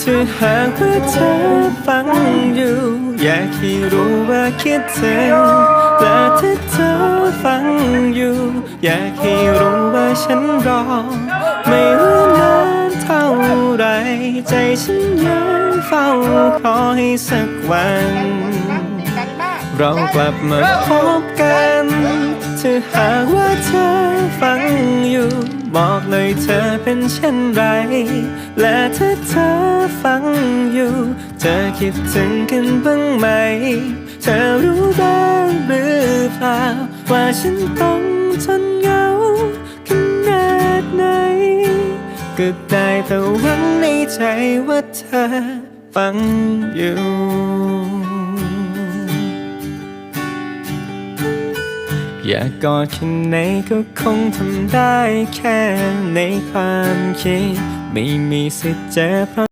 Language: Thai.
ถ้าหากว่าเธอฟังอยู่ อยากให้รู้ว่าคิดถึงและถ้าเธอฟังอยู่ อยากให้รู้ว่าฉันรอ ไม่ว่านานเท่าไร ใจฉันยังเฝ้าคอยให้สักวัน เรากลับมาพบกันถ้าหากว่าเธอฟังอยู่ บอกเลยเธอเป็นเช่นไร และถ้าเธอฟังอยู่ เธอคิดถึงกันบ้างไหม เธอรู้บ้างหรือเปล่า ว่าฉันต้องทนเหงาขนาดไหนก็ได้แต่หวังในใจว่าเธอฟังอยู่ อยากกอดแค่ไหนก็คงทำได้แค่ในความคิด ไม่มีสิทธิ์เจอเพราะ